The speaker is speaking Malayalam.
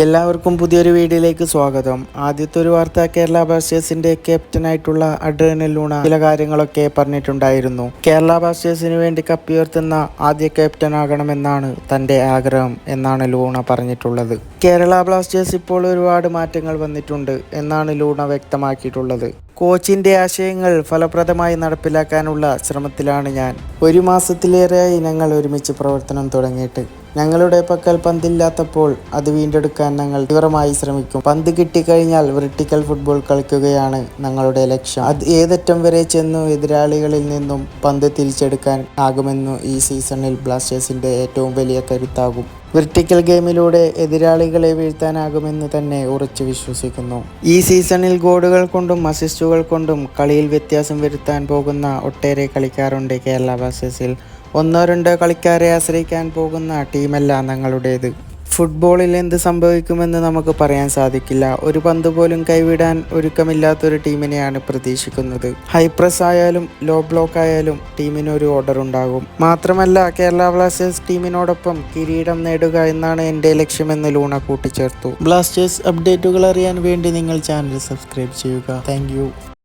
എല്ലാവർക്കും പുതിയൊരു വീഡിയോയിലേക്ക് സ്വാഗതം. ആദ്യത്തെ ഒരു വാർത്ത കേരള ബ്ലാസ്റ്റേഴ്സിന്റെ ക്യാപ്റ്റനായിട്ടുള്ള അഡ്രിയനൽ ലൂണ ചില കാര്യങ്ങളൊക്കെ പറഞ്ഞിട്ടുണ്ടായിരുന്നു. കേരള ബ്ലാസ്റ്റേഴ്സിന് വേണ്ടി കപ്പിയുയർത്തുന്ന ആദ്യ ക്യാപ്റ്റൻ ആകണമെന്നാണ് തന്റെ ആഗ്രഹം എന്നാണ് ലൂണ പറഞ്ഞിട്ടുള്ളത്. കേരള ബ്ലാസ്റ്റേഴ്സ് ഇപ്പോൾ ഒരുപാട് മാറ്റങ്ങൾ വന്നിട്ടുണ്ട് എന്നാണ് ലൂണ വ്യക്തമാക്കിയിട്ടുള്ളത്. കോച്ചിന്റെ ആശയങ്ങൾ ഫലപ്രദമായി നടപ്പിലാക്കാനുള്ള ശ്രമത്തിലാണ് ഞാൻ. ഒരു മാസത്തിലേറെയായി ഞങ്ങൾ ഒരുമിച്ച് പ്രവർത്തനം തുടങ്ങിയിട്ട്. ഞങ്ങളുടെ പക്കൽ പന്തില്ലാത്തപ്പോൾ അത് വീണ്ടെടുക്കാൻ ഞങ്ങൾ തീവ്രമായി ശ്രമിക്കും. പന്ത് കിട്ടിക്കഴിഞ്ഞാൽ വെർട്ടിക്കൽ ഫുട്ബോൾ കളിക്കുകയാണ് ഞങ്ങളുടെ ലക്ഷ്യം. അത് ഏതറ്റം വരെ ചെന്നു എതിരാളികളിൽ നിന്നും പന്ത് തിരിച്ചെടുക്കാൻ ആകുമെന്നു ഈ സീസണിൽ ബ്ലാസ്റ്റേഴ്സിന്റെ ഏറ്റവും വലിയ കരുത്താകും. വെർട്ടിക്കൽ ഗെയിമിലൂടെ എതിരാളികളെ വീഴ്ത്താനാകുമെന്ന് തന്നെ ഉറച്ചു വിശ്വസിക്കുന്നു. ഈ സീസണിൽ ഗോളുകൾ കൊണ്ടും അസിസ്റ്റുകൾ കൊണ്ടും കളിയിൽ വ്യത്യാസം വരുത്താൻ പോകുന്ന ഒട്ടേറെ കളിക്കാരുണ്ട് കേരള ബ്ലാസ്റ്റേഴ്സിൽ ഒന്നോ രണ്ടോ കളിക്കാരെ ആശ്രയിക്കാൻ പോകുന്ന ടീമല്ല ഞങ്ങളുടേത് ഫുട്ബോളിൽ എന്ത് സംഭവിക്കുമെന്ന് നമുക്ക് പറയാൻ സാധിക്കില്ല. ഒരു പന്ത് പോലും കൈവിടാൻ ഒരുക്കമില്ലാത്തൊരു ടീമിനെയാണ് പ്രതീക്ഷിക്കുന്നത്. ഹൈപ്രസ് ആയാലും ലോ ബ്ലോക്ക് ആയാലും ടീമിന് ഒരു ഓർഡർ ഉണ്ടാകും. മാത്രമല്ല കേരള ബ്ലാസ്റ്റേഴ്സ് ടീമിനോടൊപ്പം കിരീടം നേടുക എന്നാണ് എന്റെ ലക്ഷ്യമെന്ന് ലൂണ കൂട്ടിച്ചേർത്തു. ബ്ലാസ്റ്റേഴ്സ് അപ്ഡേറ്റുകൾ അറിയാൻ വേണ്ടി നിങ്ങൾ ചാനൽ സബ്സ്ക്രൈബ് ചെയ്യുക. താങ്ക്